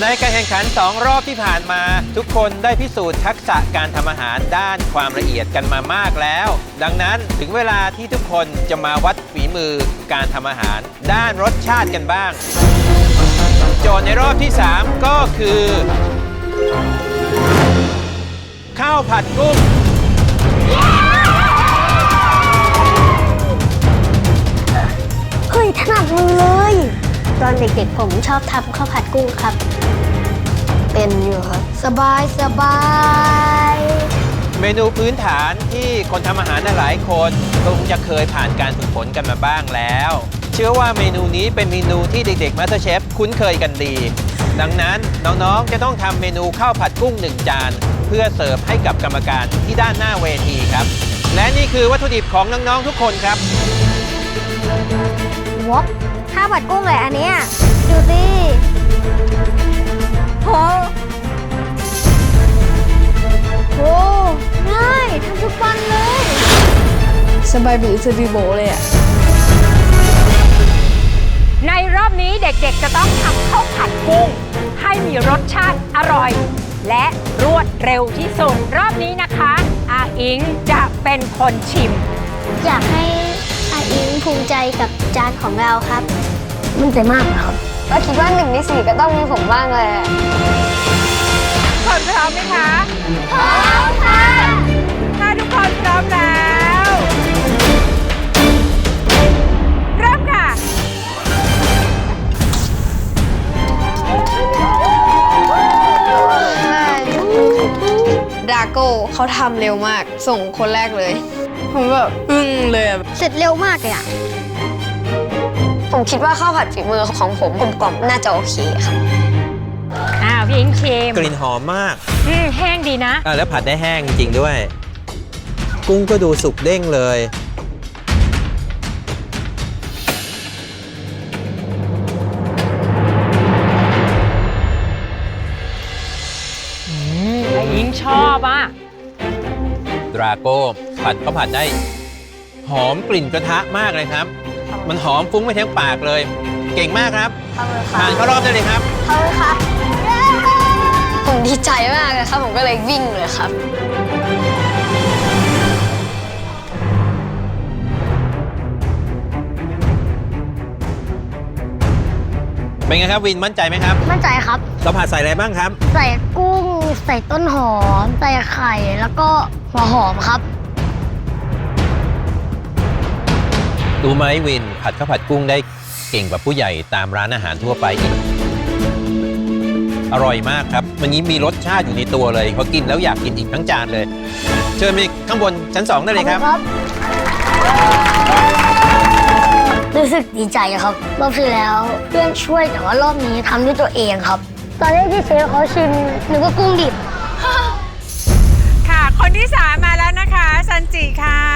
ในการแข่งขัน 2 รอบที่ผ่านมา ทุกคนได้พิสูจน์ทักษะการทำอาหารด้านความละเอียดกันมามากแล้ว ดังนั้นถึงเวลาที่ทุกคนจะมาวัดฝีมือการทำอาหาร ด้านรสชาติกันบ้าง โจทย์ในรอบที่ 3 ก็คือ ข้าวผัดกุ้งเฮ้ยถนัดมือเลย ตอนเด็กๆผมชอบทำข้าวผัดกุ้งครับ เป็นอยู่ครับสบายสบายเมนูพื้นฐานที่คนทำอาหารหลายคนคงจะเคยผ่านการฝึกฝนกันมาบ้างแล้ว เชื่อว่าเมนูนี้เป็นเมนูที่เด็กๆมาสเตอร์เชฟคุ้นเคยกันดี ดังนั้นน้องๆจะต้องทำเมนูข้าวผัดกุ้งหนึ่งจาน เพื่อเสิร์ฟให้กับกรรมการที่ด้านหน้าเวทีครับ และนี่คือวัตถุดิบของน้องๆทุกคนครับวอก ข้าวผัดกุ้งเลยอันเนี้ยดูสิโหโหง่ายทำทุกวันเลย สบายบีสบีโบเลยอะในรอบนี้เด็กๆจะต้องทำข้าวผัดกุ้ง ให้มีรสชาติอร่อย และรวดเร็วที่สุด รอบนี้นะคะ อาอิงจะเป็นคนชิม อยากให้อาอิง ภูมิใจกับจานของเราครับ มันใจมากครับก็คิดว่าหนึ่งในสี่ก็ต้องมีผมบ้างเลยอะคนพร้อมไหมคะพร้อมค่ะถ้าทุกคนพร้อมแล้วเริ่มค่ะดราโก้เขาทำเร็วมาก ส่งคนแรกเลย ผมแบบอึ้งเลยอะเสร็จเร็วมากเลยอะผมคิดว่าข้าวผัดฝีมือของผมกลมกล่อมน่าจะโอเคครับอ้าวพี่อิงชิมกลิ่นหอมมากอืมแห้งดีนะอะแล้วผัดได้แห้งจริงด้วย กุ้งก็ดูสุกเด้งเลย อืมอาอิงชอบอะ ดราโก้ ผัดก็ผัดได้ หอมกลิ่นกระทะมากเลยครับ มันหอมฟุ้งไปทั้งปากเลย เก่งมากครับผ่านเข้ารอบได้เลยครับเขาเลยครับผมดีใจมากเลยครับ ผมก็เลยวิ่งเลยครับ เป็นไงครับวินมั่นใจไหมครับมั่นใจครับเราผัดใส่อะไรบ้างครับ ใส่กุ้ง ใส่ต้นหอม ใส่ไข่ แล้วก็หัวหอมครับ ดูไหมวินผัดข้าวผัดกุ้งได้เก่งกว่าผู้ใหญ่ตามร้านอาหารทั่วไปอีกอร่อยมากครับวันนี้มีรสชาติอยู่ในตัวเลยพอกินแล้วอยากกินอีกทั้งจานเลย เชิญไปข้างบนชั้นสองได้เลยครับ รู้สึกดีใจครับ รอบที่แล้วเพื่อนช่วยแต่ว่ารอบนี้ทำด้วยตัวเองครับ ตอนแรกที่เชฟเขาชิมนึกว่ากุ้งดิบค่ะ คนที่สามมาแล้วนะคะซันจิค่ะ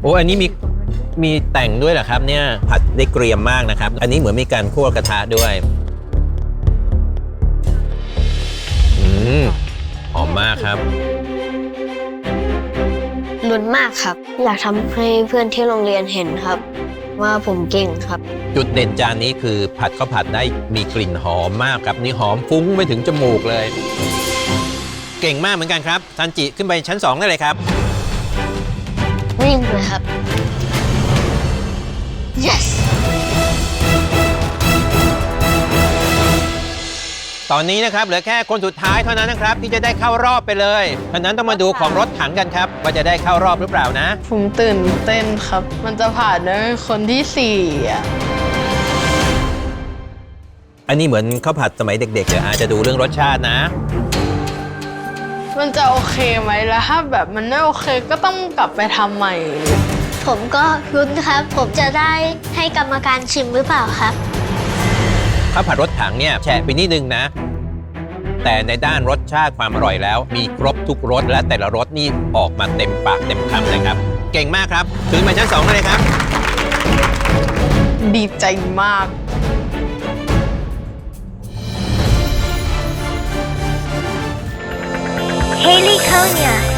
โอ้อันนี้มีมีแต่งด้วยเหรอครับเนี่ยผัดได้เกรียมมากนะครับ อันนี้เหมือนมีการคั่วกระทะด้วยอืมหอมมากครับ ลุ้นมากครับ อยากทำให้เพื่อนที่โรงเรียนเห็นครับ ว่าผมเก่งครับ จุดเด่นจานนี้คือผัดข้าวผัดได้มีกลิ่นหอมมากครับนี่หอมฟุ้งไปถึงจมูกเลย เก่งมากเหมือนกันครับซันจิขึ้นไปชั้น 2 ได้เลยครับ วิ่งเลยครับ yes ตอนนี้นะครับเหลือแค่คนสุดท้ายเท่านั้นนะครับ ที่จะได้เข้ารอบไปเลยฉะนั้นต้องมาดูของรถถังกันครับว่าจะได้เข้ารอบหรือเปล่านะ ผมตื่นเต้นครับ มันจะผ่านด้วยคนที่สี่อะอันนี้เหมือนข้าวผัดสมัยเด็กๆเดี๋ยวอาจจะดูเรื่องรสชาตินะ มันจะโอเคไหมแล้วถ้าแบบมันไม่โอเคก็ต้องกลับไปทำใหม่ ผมก็ลุ้นครับ ผมจะได้ให้กรรมการชิมหรือเปล่าครับ ข้าวผัดรถถังเนี่ยแฉะไปนิดนึงนะ แต่ในด้านรสชาติความอร่อยแล้ว มีครบทุกรสและแต่ละรสนี่ออกมาเต็มปากเต็มคำเลยครับ เก่งมากครับ ถึงมาชั้นสองได้เลยครับ ดีใจมาก Haley Konya